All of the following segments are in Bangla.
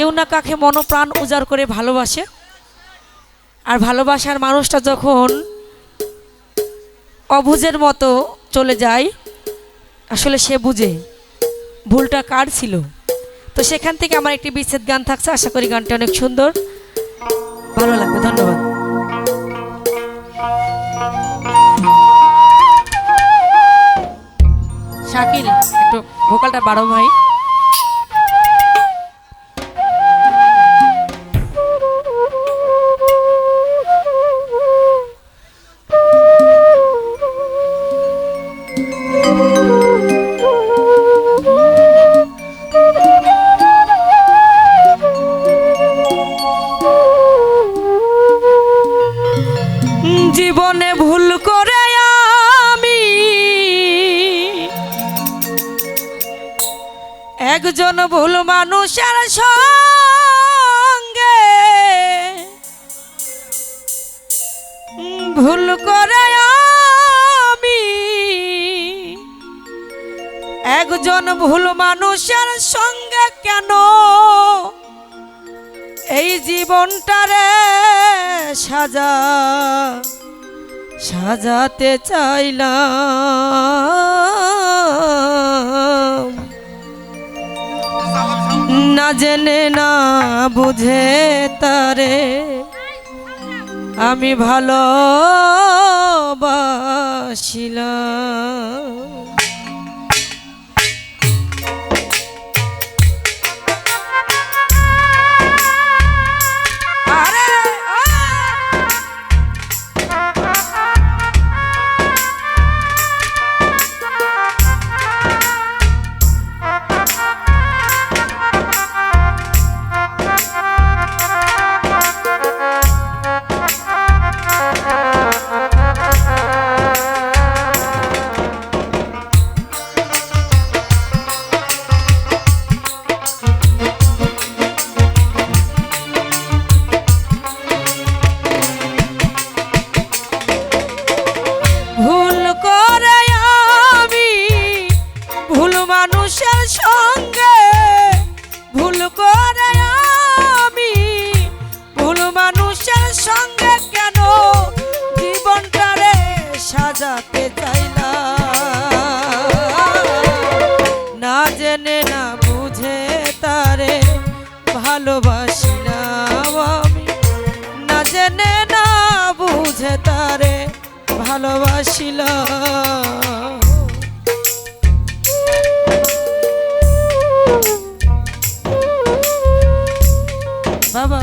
কেউ না কাকে মনপ্রাণ উজাড় করে ভালোবাসে। আর ভালোবাসার মানুষটা যখন অবুঝের মতো চলে যায়, আসলে সে বুঝে ভুলটা কার ছিল। তো সেখান থেকে আমার একটি বিচ্ছেদ গান থাকছে, আশা করি গানটা অনেক সুন্দর। ভালো লাগবে, ধন্যবাদ। শাকিল, একটু ভোকালটা বাড়ো ভাই। ভুল মানুষের সঙ্গে। ভুল করে আমি একজন ভুল মানুষের সঙ্গে কেন? এই জীবনটারে সাজা, সাজাতে চাইলাম। না জেনে না বুঝে তারে। আমি ভালোবাসিলাম। আরে সাজাতে চাইলাম না জেনে, না বুঝে তারে ভালোবাসিলাম আমি। না জেনে, না বুঝে তারে ভালোবাসিল বাবা।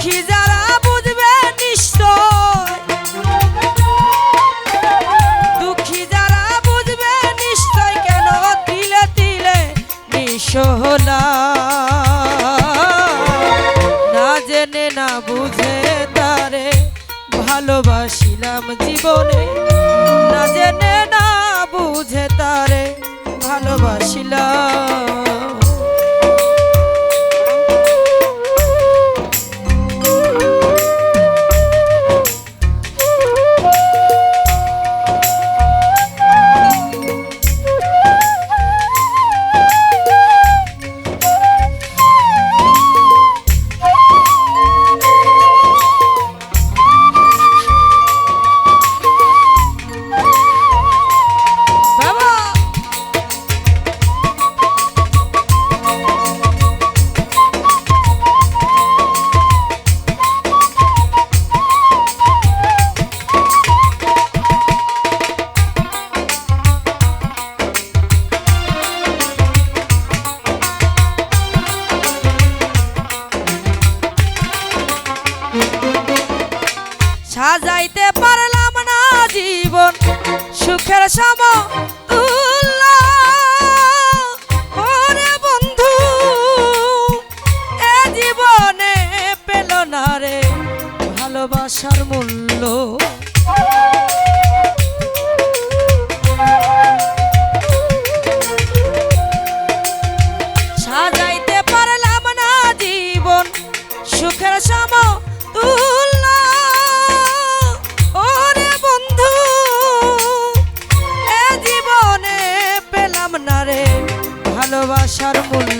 পাখি যারা বুঝবে নিশ্চয়। দুঃখী যারা বুঝবে নিশ্চয় কেন তিলে তিলে না জেনে, না বুঝে তারে ভালোবাসিলাম জীবনে। না জেনে, না বুঝে তারে ভালোবাসিলাম। আসার মূল্য